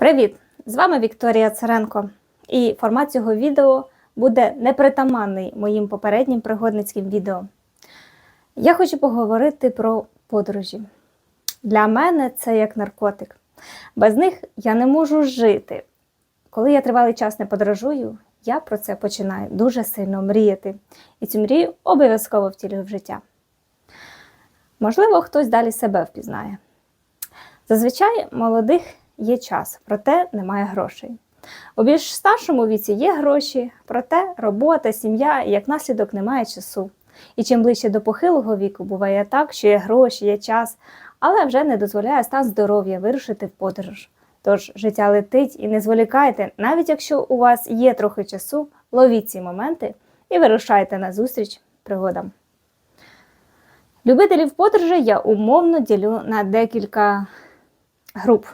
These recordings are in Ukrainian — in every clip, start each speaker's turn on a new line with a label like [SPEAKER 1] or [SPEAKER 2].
[SPEAKER 1] Привіт! З вами Вікторія Царенко. І формат цього відео буде непритаманний моїм попереднім пригодницьким відео. Я хочу поговорити про подорожі. Для мене це як наркотик. Без них я не можу жити. Коли я тривалий час не подорожую, я про це починаю дуже сильно мріяти. І цю мрію обов'язково втілюю в життя. Можливо, хтось далі себе впізнає. Зазвичай молодих є час, проте немає грошей. У більш старшому віці є гроші, проте робота, сім'я як наслідок немає часу. І чим ближче до похилого віку буває так, що є гроші, є час, але вже не дозволяє стан здоров'я вирушити в подорож. Тож життя летить і не зволікайте, навіть якщо у вас є трохи часу, ловіть ці моменти і вирушайте на зустріч пригодам. Любителів подорожей я умовно ділю на декілька груп.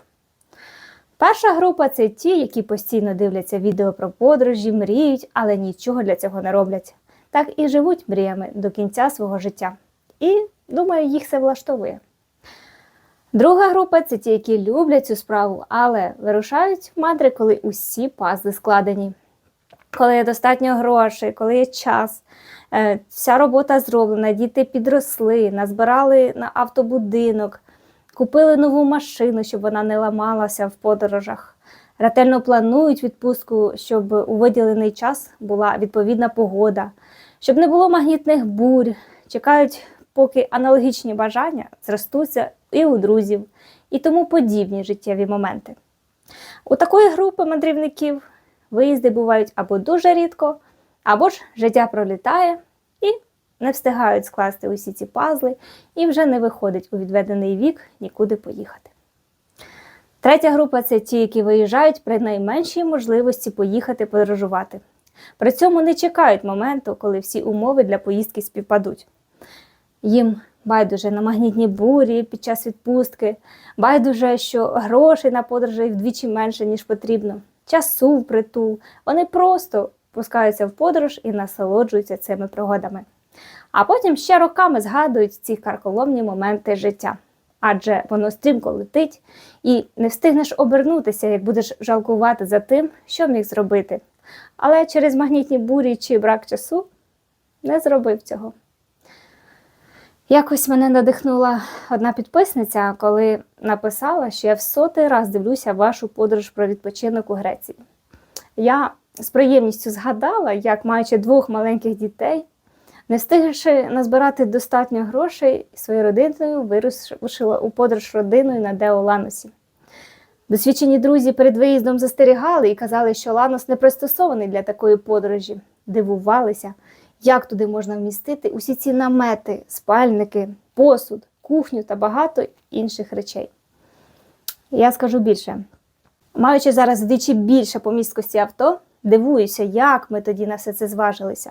[SPEAKER 1] Перша група це ті, які постійно дивляться відео про подорожі, мріють, але нічого для цього не роблять. Так і живуть мріями до кінця свого життя. І, думаю, їх це влаштовує. Друга група це ті, які люблять цю справу, але вирушають в мандри, коли усі пазли складені. Коли є достатньо грошей, коли є час, е, вся робота зроблена, діти підросли, назбирали на автобудинок, купили нову машину, щоб вона не ламалася в подорожах. Ретельно планують відпустку, щоб у виділений час була відповідна погода, щоб не було магнітних бурь, чекають, поки аналогічні бажання зростуться і у друзів, і тому подібні життєві моменти. У такої групи мандрівників виїзди бувають або дуже рідко, або ж життя пролітає і не встигають скласти усі ці пазли і вже не виходить у відведений вік нікуди поїхати. Третя група це ті, які виїжджають при найменшій можливості поїхати подорожувати. При цьому не чекають моменту, коли всі умови для поїздки співпадуть. Їм байдуже на магнітні бурі під час відпустки, байдуже, що грошей на подорожі вдвічі менше, ніж потрібно, часу впритул. Вони просто пускаються в подорож і насолоджуються цими пригодами. А потім ще роками згадують ці карколомні моменти життя. Адже воно стрімко летить, і не встигнеш обернутися, як будеш жалкувати за тим, що міг зробити. Але через магнітні бурі чи брак часу не зробив цього. Якось мене надихнула одна підписниця, коли написала, що я в сотий раз дивлюся вашу подорож про відпочинок у Греції. Я з приємністю згадала, як маючи двох маленьких дітей, не встигши назбирати достатньо грошей, своєю родиною вирушила у подорож родиною на Део Ланосі. Досвідчені друзі перед виїздом застерігали і казали, що Ланос не пристосований для такої подорожі, дивувалися, як туди можна вмістити усі ці намети, спальники, посуд, кухню та багато інших речей. Я скажу більше. Маючи зараз вдвічі більше по місткості авто, дивуюся, як ми тоді на все це зважилися.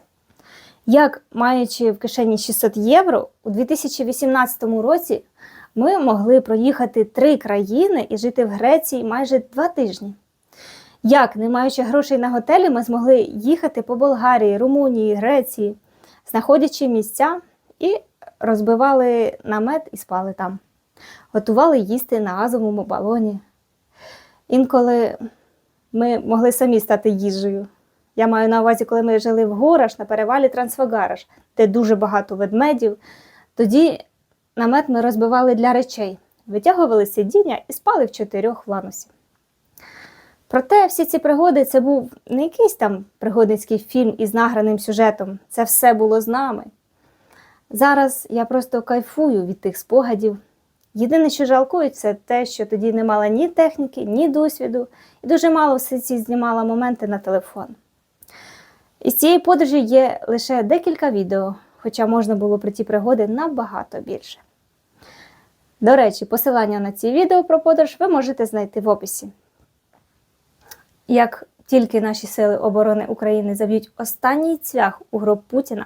[SPEAKER 1] Як, маючи в кишені 600 євро, у 2018 році ми могли проїхати три країни і жити в Греції майже два тижні. Як, не маючи грошей на готелі, ми змогли їхати по Болгарії, Румунії, Греції, знаходячи місця і розбивали намет і спали там, готували їсти на газовому балоні. Інколи ми могли самі стати їжею. Я маю на увазі, коли ми жили в Гораш на перевалі Трансфагараш, де дуже багато ведмедів. Тоді намет ми розбивали для речей, витягували сидіння і спали в чотирьох в ланусі. Проте всі ці пригоди це був не якийсь там пригодницький фільм із награним сюжетом. Це все було з нами. Зараз я просто кайфую від тих спогадів. Єдине, що жалкую, це те, що тоді не мала ні техніки, ні досвіду, і дуже мало все ці знімала моменти на телефон. Із цієї подорожі є лише декілька відео, хоча можна було про ті пригоди набагато більше. До речі, посилання на ці відео про подорож ви можете знайти в описі. Як тільки наші сили оборони України заб'ють останній цвях у гроб Путіна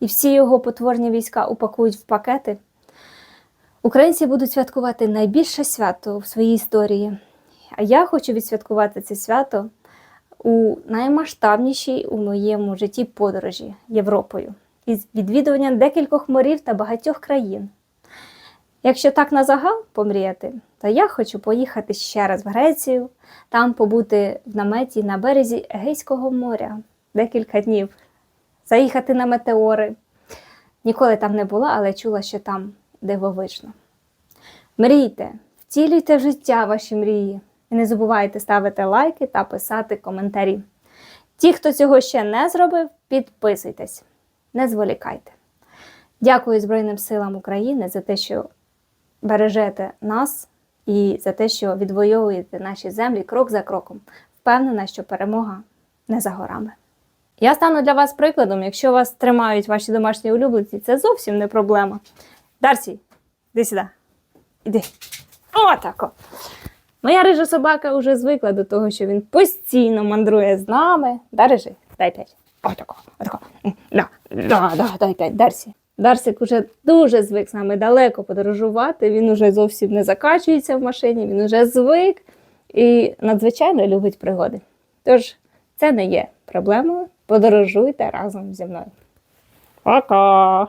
[SPEAKER 1] і всі його потворні війська упакують в пакети, українці будуть святкувати найбільше свято в своїй історії. А я хочу відсвяткувати це свято у наймасштабнішій у моєму житті подорожі Європою із відвідуванням декількох морів та багатьох країн. Якщо так на загал помріяти, то я хочу поїхати ще раз в Грецію, там побути в наметі на березі Егейського моря декілька днів, заїхати на метеори. Ніколи там не була, але чула, що там дивовижно. Мрійте, втілюйте в життя ваші мрії. І не забувайте ставити лайки та писати коментарі. Ті, хто цього ще не зробив, підписуйтесь, не зволікайте. Дякую Збройним силам України за те, що бережете нас і за те, що відвоюєте наші землі крок за кроком. Впевнена, що перемога не за горами. Я стану для вас прикладом, якщо вас тримають ваші домашні улюбленці, це зовсім не проблема. Дарсі, іди сюди. Іди. Отако. Моя рижа собака вже звикла до того, що він постійно мандрує з нами. Да, рижи? Дай п'ять. Отако, отако. Да, да, да, дай п'ять. Дарсі. Дарсик уже дуже звик з нами далеко подорожувати. Він уже зовсім не закачується в машині, він уже звик і надзвичайно любить пригоди. Тож це не є проблемою. Подорожуйте разом зі мною. Пока!